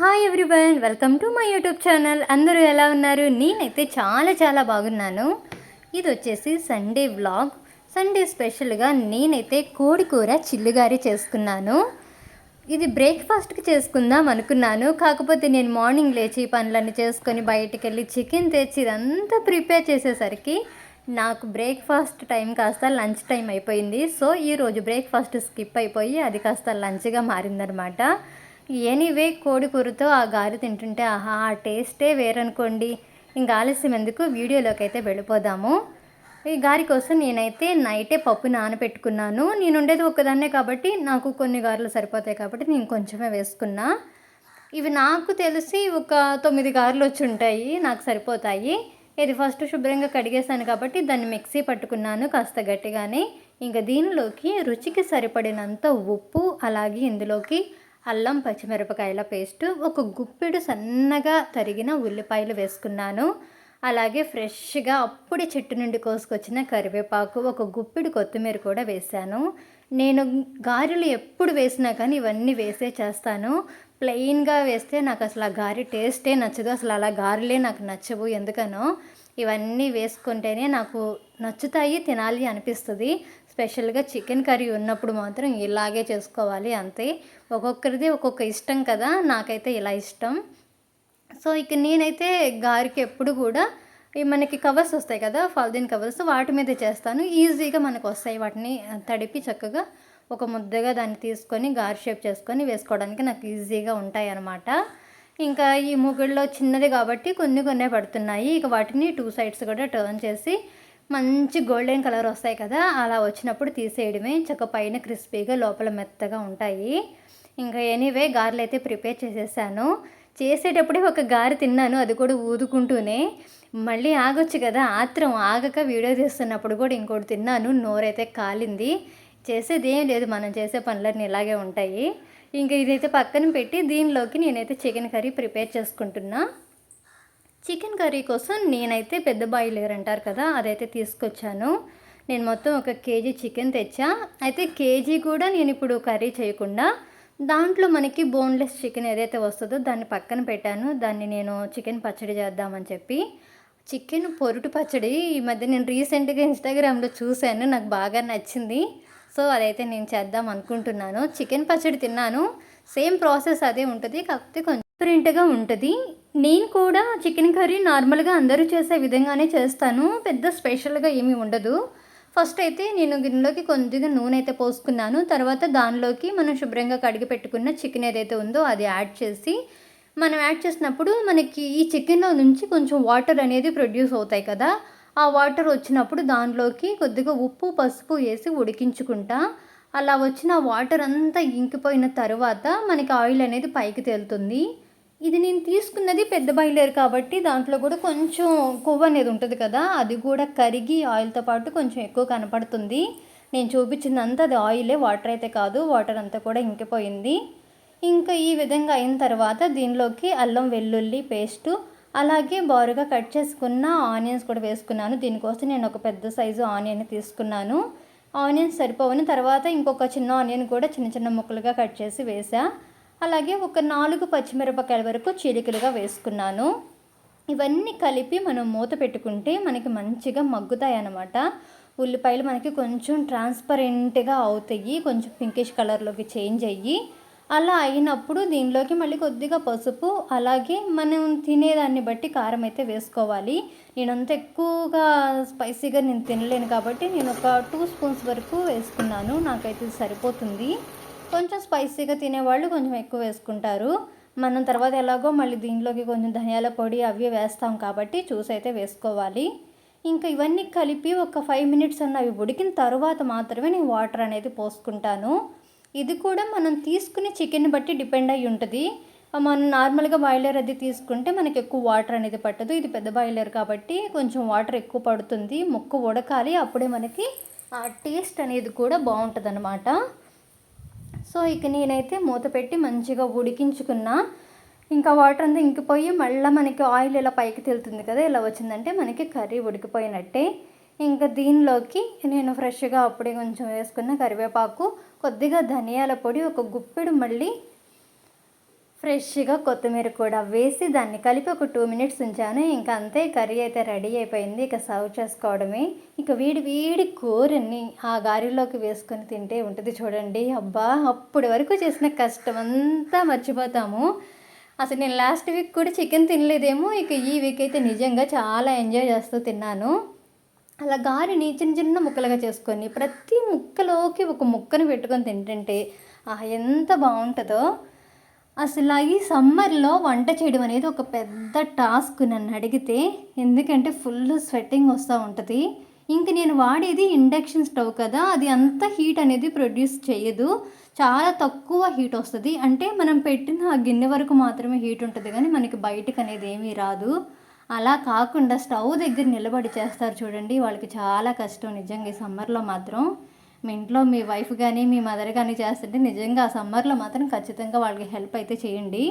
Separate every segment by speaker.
Speaker 1: Hi everyone welcome to my YouTube channel అందరూ ఎలా ఉన్నారు? నేనైతే చాలా చాలా బాగున్నాను. ఇది వచ్చేసి సండే వ్లాగ్ సండే స్పెషల్గా నేనైతే కోడి కూర చిల్లుగారి చేసుకున్నాను. ఇది బ్రేక్ఫాస్ట్కి చేసుకుందాం అనుకున్నాను. కాకపోతే నేను మార్నింగ్ లేచి పనులన్నీ చేసుకొని బయటికి వెళ్ళి చికెన్ తెచ్చి ఇదంతా ప్రిపేర్ చేసేసరికి నాకు బ్రేక్ఫాస్ట్ టైం కాస్త లంచ్ టైం అయిపోయింది. సో ఈరోజు బ్రేక్ఫాస్ట్ స్కిప్ అయిపోయి అది కాస్త లంచ్గా మారిందనమాట. ఎనీవే కోడి కూరతో ఆ గారి తింటుంటే ఆహా ఆ టేస్టే వేరనుకోండి. ఇంకా ఆలస్యం ఎందుకు? వీడియోలోకి అయితే వెళ్ళిపోదాము. ఈ గారి కోసం నేనైతే నైటే పప్పు నానబెట్టుకున్నాను. నేను ఉండేది ఒక్కదాన్నే కాబట్టి నాకు కొన్ని గారెలు సరిపోతాయి కాబట్టి నేను కొంచెమే వేసుకున్నా. ఇవి నాకు తెలిసి ఒక తొమ్మిది గారెలు వచ్చి ఉంటాయి నాకు సరిపోతాయి. ఇది ఫస్ట్ శుభ్రంగా కడిగేసాను కాబట్టి దాన్ని మిక్సీ పట్టుకున్నాను కాస్త గట్టిగానే. ఇంకా దీనిలోకి రుచికి సరిపడినంత ఉప్పు అలాగే ఇందులోకి అల్లం పచ్చిమిరపకాయల పేస్ట్ ఒక గుప్పెడు సన్నగా తరిగిన ఉల్లిపాయలు వేసుకున్నాను. అలాగే ఫ్రెష్గా అప్పుడే చెట్టు నుండి కోసుకొచ్చిన కరివేపాకు ఒక గుప్పెడు కొత్తిమీర కూడా వేశాను. నేను గారెలు ఎప్పుడు వేసినా కానీ ఇవన్నీ వేసే చేస్తాను. ప్లెయిన్గా వేస్తే నాకు అసలు ఆ గారె టేస్టే నచ్చదు. అసలు అలా గారెలే నాకు నచ్చవు. ఎందుకనో? ఇవన్నీ వేసుకుంటేనే నాకు నచ్చుతాయి తినాలి అనిపిస్తుంది. స్పెషల్గా చికెన్ కర్రీ ఉన్నప్పుడు మాత్రం ఇలాగే చేసుకోవాలి అంతే. ఒక్కొక్కరిది ఒక్కొక్క ఇష్టం కదా నాకైతే ఇలా ఇష్టం. సో ఇక నేనైతే గారికి ఎప్పుడు కూడా ఈ మనకి కవర్స్ వస్తాయి కదా ఫాల్దీన్ కవర్స్ వాటి మీద చేస్తాను. ఈజీగా మనకు వస్తాయి. వాటిని తడిపి చక్కగా ఒక ముద్దగా దాన్ని తీసుకొని గారి షేప్ చేసుకొని వేసుకోవడానికి నాకు ఈజీగా ఉంటాయి అన్నమాట ఇంకా ఈ ముగ్గుల్లో చిన్నది కాబట్టి కొన్ని కొన్నే పడుతున్నాయి. ఇక వాటిని టూ సైడ్స్ కూడా టర్న్ చేసి మంచి గోల్డెన్ కలర్ వస్తాయి కదా అలా వచ్చినప్పుడు తీసేయడమే. చక్క పైన క్రిస్పీగా లోపల మెత్తగా ఉంటాయి. ఇంకా ఎనీవే గారెలు అయితే ప్రిపేర్ చేసేసాను. చేసేటప్పుడే ఒక గారి తిన్నాను అది కూడా ఊదుకుంటూనే. మళ్ళీ ఆగొచ్చు కదా ఆత్రం ఆగక వీడియో తీస్తున్నప్పుడు కూడా ఇంకోటి తిన్నాను నోరైతే కాలింది. చేసేది ఏం లేదు మనం చేసే పనులన్నీ ఇలాగే ఉంటాయి. ఇంకా ఇదైతే పక్కన పెట్టి దీనిలోకి నేనైతే చికెన్ కర్రీ ప్రిపేర్ చేసుకుంటున్నా. చికెన్ కర్రీ కోసం నేనైతే పెద్ద బాయిలర్ అంటారు కదా అదైతే తీసుకొచ్చాను. నేను మొత్తం ఒక కేజీ చికెన్ తెచ్చా. అయితే కేజీ కూడా నేను ఇప్పుడు కర్రీ చేయకుండా దాంట్లో మనకి బోన్లెస్ చికెన్ ఏదైతే వస్తుందో దాన్ని పక్కన పెట్టాను. దాన్ని నేను చికెన్ పచ్చడి చేద్దామని చెప్పి చికెన్ పొరుటు పచ్చడి ఈ మధ్య నేను రీసెంట్గా ఇన్స్టాగ్రామ్లో చూశాను నాకు బాగా నచ్చింది. సో అదైతే నేను చేద్దాం అనుకుంటున్నాను. చికెన్ పచ్చడి తిన్నాను. సేమ్ ప్రాసెస్ అదే ఉంటుంది కాకపోతే కొంచెం డిఫరెంట్గా ఉంటుంది. నేను కూడా చికెన్ కర్రీ నార్మల్గా అందరూ చేసే విధంగానే చేస్తాను. పెద్ద స్పెషల్గా ఏమీ ఉండదు. ఫస్ట్ అయితే నేను గిన్నెలోకి కొద్దిగా నూనె అయితే పోసుకున్నాను. తర్వాత దానిలోకి మనం శుభ్రంగా కడిగి పెట్టుకున్న చికెన్ ఏదైతే ఉందో అది యాడ్ చేసి మనం యాడ్ చేసినప్పుడు మనకి ఈ చికెన్లో నుంచి కొంచెం వాటర్ అనేది ప్రొడ్యూస్ అవుతాయి కదా. ఆ వాటర్ వచ్చినప్పుడు దానిలోకి కొద్దిగా ఉప్పు పసుపు వేసి ఉడికించుకుంటా. అలా వచ్చిన వాటర్ అంతా ఇంకిపోయిన తర్వాత మనకి ఆయిల్ అనేది పైకి తేలుతుంది. ఇది నేను తీసుకున్నది పెద్ద బాయిలర్ కాబట్టి దాంట్లో కూడా కొంచెం కొవ్వు అనేది ఉంటుంది కదా అది కూడా కరిగి ఆయిల్తో పాటు కొంచెం ఎక్కువ కనపడుతుంది. నేను చూపించిందంతా అది ఆయిలే వాటర్ అయితే కాదు వాటర్ అంతా కూడా ఇంకిపోయింది. ఇంకా ఈ విధంగా అయిన తర్వాత దీనిలోకి అల్లం వెల్లుల్లి పేస్టు అలాగే బారుగా కట్ చేసుకున్న ఆనియన్స్ కూడా వేసుకున్నాను. దీనికోసం నేను ఒక పెద్ద సైజు ఆనియన్ తీసుకున్నాను. ఆనియన్స్ సరిపోవని తర్వాత ఇంకొక చిన్న ఆనియన్ కూడా చిన్న చిన్న ముక్కలుగా కట్ చేసి వేసా అలాగే ఒక నాలుగు పచ్చిమిరపకాయల వరకు చీలికలుగా వేసుకున్నాను. ఇవన్నీ కలిపి మనం మూత పెట్టుకుంటే మనకి మంచిగా మగ్గుతాయి అన్నమాట ఉల్లిపాయలు మనకి కొంచెం ట్రాన్స్పరెంట్గా అవుతాయి కొంచెం పింకిష్ కలర్లోకి చేంజ్ అయ్యి. అలా అయినప్పుడు దీనిలోకి మళ్ళీ కొద్దిగా పసుపు అలాగే మనం తినేదాన్ని బట్టి కారం అయితే వేసుకోవాలి. నేను అంత ఎక్కువగా స్పైసీగా నేను తినలేను కాబట్టి నేను ఒక టూ స్పూన్స్ వరకు వేసుకున్నాను. నాకైతే సరిపోతుంది. కొంచెం స్పైసీగా తినేవాళ్ళు కొంచెం ఎక్కువ వేసుకుంటారు. మనం తర్వాత ఎలాగో మళ్ళీ దీనిలోకి కొంచెం ధనియాల పొడి అవి వేస్తాం కాబట్టి చూసి అయితే వేసుకోవాలి. ఇంకా ఇవన్నీ కలిపి ఒక ఫైవ్ మినిట్స్ అన్న అవి ఉడికిన తర్వాత మాత్రమే నేను వాటర్ అనేది పోసుకుంటాను. ఇది కూడా మనం తీసుకునే చికెన్ బట్టి డిపెండ్ అయి ఉంటుంది. మనం నార్మల్గా బాయిలర్ అది తీసుకుంటే మనకి ఎక్కువ వాటర్ అనేది పట్టదు. ఇది పెద్ద బాయిలర్ కాబట్టి కొంచెం వాటర్ ఎక్కువ పడుతుంది. ముక్క ఉడకాలి. అప్పుడే మనకి ఆ టేస్ట్ అనేది కూడా బాగుంటుంది సో ఇక నేనైతే మూత పెట్టి మంచిగా ఉడికించుకున్నా. ఇంకా వాటర్ అంతా ఇంకిపోయి మళ్ళీ మనకి ఆయిల్ ఇలా పైకి తెలుతుంది కదా ఇలా వచ్చిందంటే మనకి కర్రీ ఉడికిపోయినట్టే. ఇంకా దీనిలోకి నేను ఫ్రెష్గా అప్పుడే కొంచెం వేసుకున్న కరివేపాకు కొద్దిగా ధనియాల పొడి ఒక గుప్పెడు మళ్ళీ ఫ్రెష్గా కొత్తిమీర కూడా వేసి దాన్ని కలిపి ఒక టూ మినిట్స్ ఉంచాను. ఇంకా అంతే కర్రీ అయితే రెడీ అయిపోయింది. ఇక సర్వ్ చేసుకోవడమే. ఇక వేడి వేడి కూరని ఆ గారెలోకి వేసుకొని తింటే ఉంటుంది చూడండి. అబ్బా అప్పటి వరకు చేసిన కష్టం అంతా మర్చిపోతాము. అసలు నేను లాస్ట్ వీక్ కూడా చికెన్ తినలేదేమో. ఇక ఈ వీక్ అయితే నిజంగా చాలా ఎంజాయ్ చేస్తూ తిన్నాను. అలా గారిని చిన్న చిన్న ముక్కలుగా చేసుకొని ప్రతి ముక్కలోకి ఒక ముక్కను పెట్టుకొని తింటుంటే ఆహా ఎంత బాగుంటుందో. అసలు ఈ సమ్మర్లో వంట చేయడం అనేది ఒక పెద్ద టాస్క్ నన్ను అడిగితే ఎందుకంటే ఫుల్ స్వెట్టింగ్ వస్తూ ఉంటుంది. ఇంక నేను వాడేది ఇండక్షన్ స్టవ్ కదా అది అంత హీట్ అనేది ప్రొడ్యూస్ చేయదు చాలా తక్కువ హీట్ వస్తుంది. అంటే మనం పెట్టిన ఆ గిన్నె వరకు మాత్రమే హీట్ ఉంటుంది కానీ మనకి బయటకు అనేది ఏమీ రాదు. అలా కాకుండా స్టవ్ దగ్గర నిలబడి చేస్తారు చూడండి వాళ్ళకి చాలా కష్టం నిజంగా ఈ సమ్మర్లో మాత్రం. మీ ఇంట్లో మీ వైఫ్ కానీ మీ మదర్ కానీ చేస్తుంటే నిజంగా ఆ సమ్మర్లో మాత్రం ఖచ్చితంగా వాళ్ళకి హెల్ప్ అయితే చేయండి.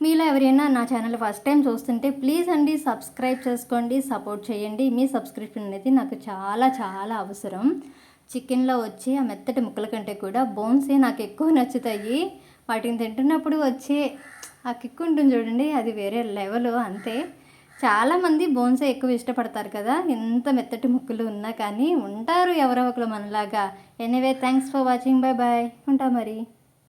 Speaker 1: మీలో ఎవరైనా నా ఛానల్ ఫస్ట్ టైం చూస్తుంటే ప్లీజ్ అండి సబ్స్క్రైబ్ చేసుకోండి సపోర్ట్ చేయండి. మీ సబ్స్క్రిప్షన్ అనేది నాకు చాలా చాలా అవసరం. చికెన్లో వచ్చే ఆ మెత్తటి ముక్కల కంటే కూడా బోన్సే నాకు ఎక్కువ నచ్చుతాయి. వాటిని తింటున్నప్పుడు వచ్చే ఆ కిక్ ఉంటుంది చూడండి అది వేరే లెవెల్ అంతే. చాలామంది బోన్సే ఎక్కువ ఇష్టపడతారు కదా. ఎంత మెత్తటి ముక్కలు ఉన్నా కానీ ఉంటారు ఎవరో ఒకరు మనలాగా. Anyway thanks for watching bye bye ఉంటా మరి.